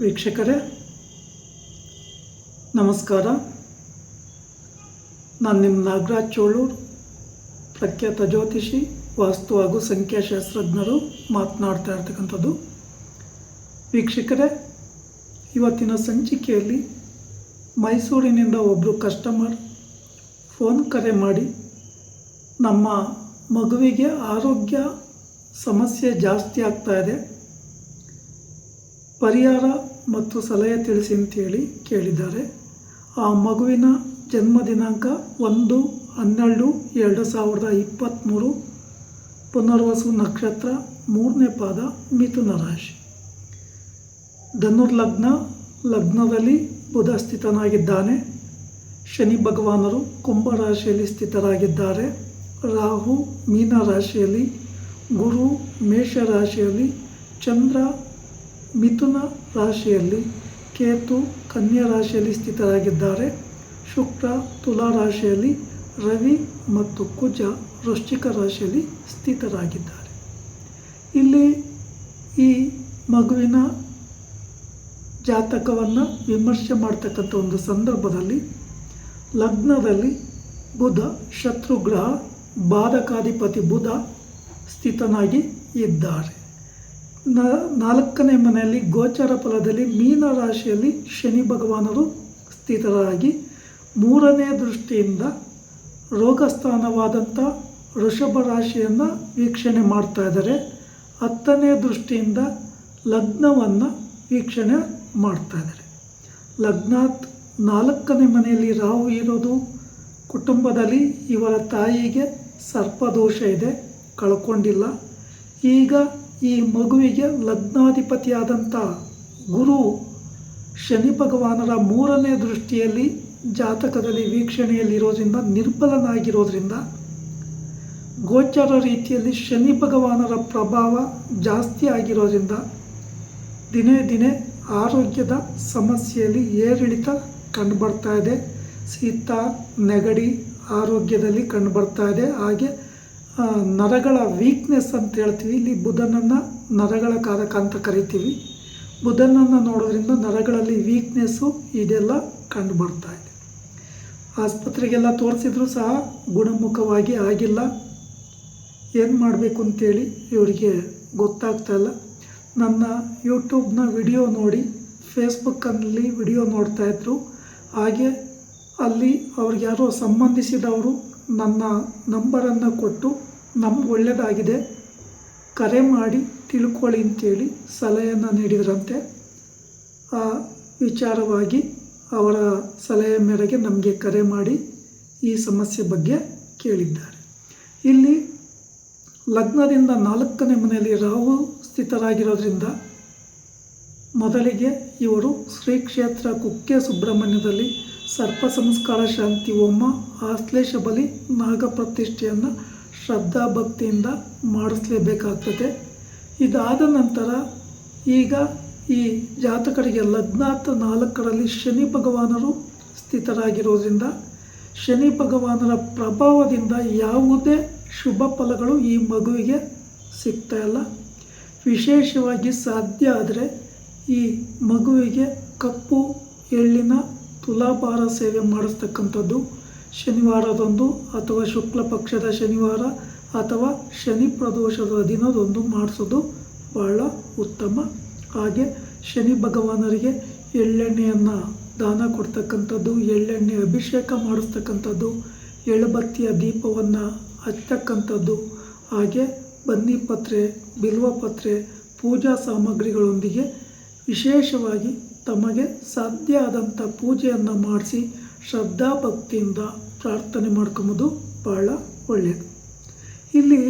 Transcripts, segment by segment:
ವೀಕ್ಷಕರೇ, ನಮಸ್ಕಾರ. ನಾನು ನಿಮ್ಮ ನಾಗರಾಜ್ ಚೋಳೂರು, ಪ್ರಖ್ಯಾತ ಜ್ಯೋತಿಷಿ, ವಾಸ್ತು ಹಾಗೂ ಸಂಖ್ಯಾಶಾಸ್ತ್ರಜ್ಞರು ಮಾತನಾಡ್ತಾ ಇರ್ತಕ್ಕಂಥದ್ದು. ವೀಕ್ಷಕರೇ, ಇವತ್ತಿನ ಸಂಚಿಕೆಯಲ್ಲಿ ಮೈಸೂರಿನಿಂದ ಒಬ್ಬರು ಕಸ್ಟಮರ್ ಫೋನ್ ಕರೆ ಮಾಡಿ ನಮ್ಮ ಮಗುವಿಗೆ ಆರೋಗ್ಯ ಸಮಸ್ಯೆ ಜಾಸ್ತಿ ಆಗ್ತಾ ಇದೆ. ಪರಿಹಾರ ಮತ್ತು ಸಲಹೆ ತಿಳಿಸಿ ಅಂತೇಳಿ ಕೇಳಿದ್ದಾರೆ. ಆ ಮಗುವಿನ ಜನ್ಮ ದಿನಾಂಕ ಒಂದು, ಹನ್ನೆರಡು, ಎರಡು ಸಾವಿರದ ಇಪ್ಪತ್ತ್ಮೂರು ಪುನರ್ವಸು ನಕ್ಷತ್ರ, ಮೂರನೇ ಪಾದ, ಮಿಥುನ ರಾಶಿ. ಧನುರ್ಲಗ್ನ, ಲಗ್ನದಲ್ಲಿ ಬುಧ ಸ್ಥಿತನಾಗಿದ್ದಾನೆ. ಶನಿ ಭಗವಾನರು ಕುಂಭ ರಾಶಿಯಲ್ಲಿ ಸ್ಥಿತರಾಗಿದ್ದಾರೆ. ರಾಹು ಮೀನ ರಾಶಿಯಲ್ಲಿ, ಗುರು ಮೇಷ ರಾಶಿಯಲ್ಲಿ, ಚಂದ್ರ ಮಿಥುನ ರಾಶಿಯಲ್ಲಿ ಕೇತು ಕನ್ಯಾ ರಾಶಿಯಲ್ಲಿ ಸ್ಥಿತರಾಗಿದ್ದಾರೆ. ಶುಕ್ರ ತುಲಾ ರಾಶಿಯಲ್ಲಿ ರವಿ ಮತ್ತು ಕುಜ ವೃಶ್ಚಿಕ ರಾಶಿಯಲ್ಲಿ ಸ್ಥಿತರಾಗಿದ್ದಾರೆ. ಇಲ್ಲಿ ಈ ಮಗುವಿನ ಜಾತಕವನ್ನು ವಿಮರ್ಶೆ ಮಾಡ್ತಕ್ಕಂಥ ಒಂದು ಸಂದರ್ಭದಲ್ಲಿ ಲಗ್ನದಲ್ಲಿ ಬುಧ, ಶತ್ರುಗ್ರಹ, ಬಾಧಕಾಧಿಪತಿ ಬುಧ ಸ್ಥಿತನಾಗಿ ಇದ್ದಾರೆ. ನ, ನಾಲ್ಕನೇ ಮನೆಯಲ್ಲಿ ಗೋಚರ ಫಲದಲ್ಲಿ ಮೀನ ರಾಶಿಯಲ್ಲಿ ಶನಿ ಭಗವಾನರು ಸ್ಥಿತರಾಗಿ ಮೂರನೇ ದೃಷ್ಟಿಯಿಂದ ರೋಗಸ್ಥಾನವಾದಂಥ ವೃಷಭ ರಾಶಿಯನ್ನು ವೀಕ್ಷಣೆ ಮಾಡ್ತಾ ಇದ್ದಾರೆ. ಹತ್ತನೇ ದೃಷ್ಟಿಯಿಂದ ಲಗ್ನವನ್ನು ವೀಕ್ಷಣೆ ಮಾಡ್ತಾ ಇದ್ದಾರೆ. ಲಗ್ನಾತ್ ನಾಲ್ಕನೇ ಮನೆಯಲ್ಲಿ ರಾಹು ಇರೋದು ಕುಟುಂಬದಲ್ಲಿ ಇವರ ತಾಯಿಗೆ ಸರ್ಪದೋಷ ಇದೆ, ಕಳ್ಕೊಂಡಿಲ್ಲ. ಈಗ ಈ ಮಗುವಿಗೆ ಲಗ್ನಾಧಿಪತಿಯಾದಂಥ ಗುರು ಶನಿ ಭಗವಾನರ ಮೂರನೇ ದೃಷ್ಟಿಯಲ್ಲಿ ಜಾತಕದಲ್ಲಿ ವೀಕ್ಷಣೆಯಲ್ಲಿರೋದ್ರಿಂದ ನಿರ್ಬಲನಾಗಿರೋದ್ರಿಂದ ಗೋಚರ ರೀತಿಯಲ್ಲಿ ಶನಿ ಭಗವಾನರ ಪ್ರಭಾವ ಜಾಸ್ತಿ ಆಗಿರೋದ್ರಿಂದ ದಿನೇ ದಿನೇ ಆರೋಗ್ಯದ ಸಮಸ್ಯೆಯಲ್ಲಿ ಏರಿಳಿತ ಕಂಡುಬರ್ತಾ ಇದೆ. ಶೀತ ನೆಗಡಿ ಆರೋಗ್ಯದಲ್ಲಿ ಕಂಡುಬರ್ತಾ ಇದೆ. ಹಾಗೆ ನರಗಳ ವೀಕ್ನೆಸ್ ಅಂತ ಹೇಳ್ತೀವಿ. ಇಲ್ಲಿ ಬುಧನನ್ನು ನರಗಳ ಕಾರಕ ಅಂತ ಕರಿತೀವಿ. ಬುಧನನ್ನು ನೋಡೋದ್ರಿಂದ ನರಗಳಲ್ಲಿ ವೀಕ್ನೆಸ್ಸು ಇದೆಲ್ಲ ಕಂಡು ಬರ್ತಾ ಇದೆ. ಆಸ್ಪತ್ರೆಗೆಲ್ಲ ತೋರಿಸಿದ್ರು ಸಹ ಗುಣಮುಖವಾಗಿ ಆಗಿಲ್ಲ. ಏನು ಮಾಡಬೇಕು ಅಂತೇಳಿ ಇವರಿಗೆ ಗೊತ್ತಾಗ್ತಾ ಇಲ್ಲ. ನನ್ನ ಯೂಟ್ಯೂಬ್ನ ವಿಡಿಯೋ ನೋಡಿ ಫೇಸ್ಬುಕ್ಕಲ್ಲಿ ವಿಡಿಯೋ ನೋಡ್ತಾಯಿದ್ರು ಹಾಗೆ ಅಲ್ಲಿ ಅವ್ರಿಗೆ ಯಾರೋ ಸಂಬಂಧಿಸಿದವರು ನನ್ನ ನಂಬರನ್ನು ಕೊಟ್ಟು ನಮ್ಗೆ ಒಳ್ಳೆಯದಾಗಿದೆ ಕರೆ ಮಾಡಿ ತಿಳ್ಕೊಳ್ಳಿ ಅಂತೇಳಿ ಸಲಹೆಯನ್ನು ನೀಡಿದ್ರಂತೆ. ಆ ವಿಚಾರವಾಗಿ ಅವರ ಸಲಹೆ ಮೇರೆಗೆ ನಮಗೆ ಕರೆ ಮಾಡಿ ಈ ಸಮಸ್ಯೆ ಬಗ್ಗೆ ಕೇಳಿದ್ದಾರೆ. ಇಲ್ಲಿ ಲಗ್ನದಿಂದ ನಾಲ್ಕನೇ ಮನೆಯಲ್ಲಿ ರಾಹು ಸ್ಥಿತರಾಗಿರೋದ್ರಿಂದ ಮೊದಲಿಗೆ ಇವರು ಶ್ರೀ ಕ್ಷೇತ್ರ ಕುಕ್ಕೆ ಸುಬ್ರಹ್ಮಣ್ಯದಲ್ಲಿ ಸರ್ಪ ಸಂಸ್ಕಾರ ಶಾಂತಿ ಹೋಮ ಆಶ್ಲೇಷ ಬಲಿ ನಾಗಪ್ರತಿಷ್ಠೆಯನ್ನು ಶ್ರದ್ಧಾ ಭಕ್ತಿಯಿಂದ ಮಾಡಿಸ್ಲೇಬೇಕಾಗ್ತದೆ. ಇದಾದ ನಂತರ ಈಗ ಈ ಜಾತಕರಿಗೆ ಲಗ್ನಾಥ ನಾಲ್ಕರಲ್ಲಿ ಶನಿ ಭಗವಾನರು ಸ್ಥಿತರಾಗಿರೋದ್ರಿಂದ ಶನಿ ಭಗವಾನರ ಪ್ರಭಾವದಿಂದ ಯಾವುದೇ ಶುಭ ಫಲಗಳು ಈ ಮಗುವಿಗೆ ಸಿಗ್ತಾ ಇಲ್ಲ. ವಿಶೇಷವಾಗಿ ಸಾಧ್ಯ ಆದರೆ ಈ ಮಗುವಿಗೆ ಕಪ್ಪು, ಎಳ್ಳಿನ ತುಲಾಭಾರ ಸೇವೆ ಮಾಡಿಸ್ತಕ್ಕಂಥದ್ದು ಶನಿವಾರದಂದು ಅಥವಾ ಶುಕ್ಲ ಪಕ್ಷದ ಶನಿವಾರ ಅಥವಾ ಶನಿ ಪ್ರದೋಷದ ದಿನದಂದು ಮಾಡಿಸೋದು ಬಹಳ ಉತ್ತಮ. ಹಾಗೆ ಶನಿ ಭಗವಾನರಿಗೆ ಎಳ್ಳೆಣ್ಣೆಯನ್ನು ದಾನ ಕೊಡ್ತಕ್ಕಂಥದ್ದು, ಎಳ್ಳೆಣ್ಣೆ ಅಭಿಷೇಕ ಮಾಡಿಸ್ತಕ್ಕಂಥದ್ದು ಎಳ್ಳಬತ್ತಿಯ ದೀಪವನ್ನು ಹಚ್ಚತಕ್ಕಂಥದ್ದು, ಹಾಗೆ ಬನ್ನಿಪತ್ರೆ ಬಿಲ್ವಪತ್ರೆ ಪೂಜಾ ಸಾಮಗ್ರಿಗಳೊಂದಿಗೆ ವಿಶೇಷವಾಗಿ ತಮಗೆ ಸಾಧ್ಯ ಆದಂಥ ಪೂಜೆಯನ್ನು ಮಾಡಿಸಿ ಶ್ರದ್ಧಾ ಭಕ್ತಿಯಿಂದ ಪ್ರಾರ್ಥನೆ ಮಾಡ್ಕೊಂಬೋದು ಬಹಳ ಒಳ್ಳೆಯದು ಇಲ್ಲಿ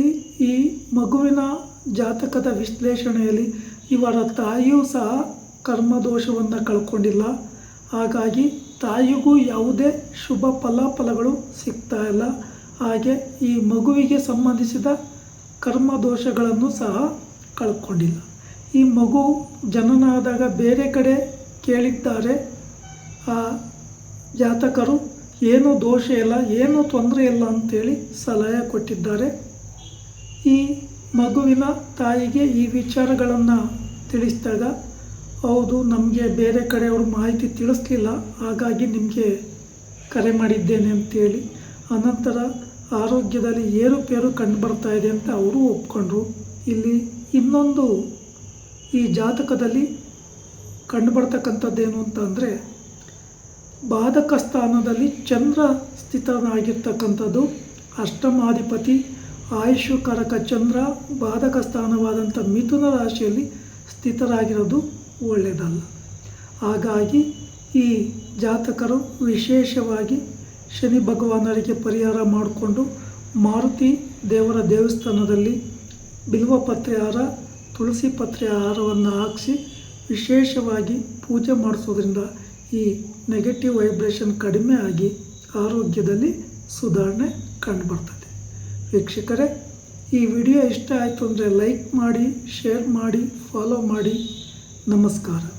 ಈ ಮಗುವಿನ ಜಾತಕದ ವಿಶ್ಲೇಷಣೆಯಲ್ಲಿ ಇವರ ತಾಯಿಯೂ ಸಹ ಕರ್ಮದೋಷವನ್ನು ಕಳ್ಕೊಂಡಿಲ್ಲ. ಹಾಗಾಗಿ ತಾಯಿಗೂ ಯಾವುದೇ ಶುಭ ಫಲಾಫಲಗಳು ಸಿಗ್ತಾ ಇಲ್ಲ. ಹಾಗೆ ಈ ಮಗುವಿಗೆ ಸಂಬಂಧಿಸಿದ ಕರ್ಮದೋಷಗಳನ್ನು ಸಹ ಕಳ್ಕೊಂಡಿಲ್ಲ. ಈ ಮಗು ಜನನ ಆದಾಗ ಬೇರೆ ಕಡೆ ಕೇಳಿದ್ದಾರೆ. ಆ ಜಾತಕರು, ಏನೂ ದೋಷ ಇಲ್ಲ, ಏನೂ ತೊಂದರೆ ಇಲ್ಲ ಅಂತೇಳಿ ಸಲಹೆ ಕೊಟ್ಟಿದ್ದಾರೆ. ಈ ಮಗುವಿನ ತಾಯಿಗೆ ಈ ವಿಚಾರಗಳನ್ನು ತಿಳಿಸಿದಾಗ, ಹೌದು, ನಮಗೆ ಬೇರೆ ಕಡೆಯವರು ಮಾಹಿತಿ ತಿಳಿಸ್ಲಿಲ್ಲ, ಹಾಗಾಗಿ ನಿಮಗೆ ಕರೆ ಮಾಡಿದ್ದೇನೆ ಅಂತೇಳಿ. ಅನಂತರ, ಆರೋಗ್ಯದಲ್ಲಿ ಏರುಪೇರು ಕಂಡು ಬರ್ತಾ ಇದೆ ಅಂತ ಅವರು ಒಪ್ಕೊಂಡ್ರು. ಇಲ್ಲಿ ಇನ್ನೊಂದು ಈ ಜಾತಕದಲ್ಲಿ ಕಂಡು ಬರ್ತಕ್ಕಂಥದ್ದೇನು ಅಂತಂದರೆ ಬಾಧಕ ಸ್ಥಾನದಲ್ಲಿ ಚಂದ್ರ ಸ್ಥಿತನಾಗಿರ್ತಕ್ಕಂಥದ್ದು. ಅಷ್ಟಮಾಧಿಪತಿ ಆಯುಷುಕರಕ ಚಂದ್ರ ಬಾಧಕ ಸ್ಥಾನವಾದಂಥ ಮಿಥುನ ರಾಶಿಯಲ್ಲಿ ಸ್ಥಿತರಾಗಿರೋದು ಒಳ್ಳೆಯದಲ್ಲ. ಹಾಗಾಗಿ ಈ ಜಾತಕರು ವಿಶೇಷವಾಗಿ ಶನಿ ಭಗವಾನರಿಗೆ ಪರಿಹಾರ ಮಾಡಿಕೊಂಡು ಮಾರುತಿ ದೇವರ ದೇವಸ್ಥಾನದಲ್ಲಿ ಬಿಲ್ವಪತ್ರೆ ಹಾರ ತುಳಸಿ ಪತ್ರೆ ಹಾರವನ್ನು ಹಾಕಿಸಿ ವಿಶೇಷವಾಗಿ ಪೂಜೆ ಮಾಡಿಸೋದ್ರಿಂದ ಈ ನೆಗೆಟಿವ್ ವೈಬ್ರೇಷನ್ ಕಡಿಮೆ ಆಗಿ ಆರೋಗ್ಯದಲ್ಲಿ ಸುಧಾರಣೆ ಕಂಡುಬರ್ತದೆ. ವೀಕ್ಷಕರೇ, ಈ ವಿಡಿಯೋ ಇಷ್ಟ ಆಯಿತು ಅಂದರೆ ಲೈಕ್ ಮಾಡಿ ಶೇರ್ ಮಾಡಿ ಫಾಲೋ ಮಾಡಿ. ನಮಸ್ಕಾರ.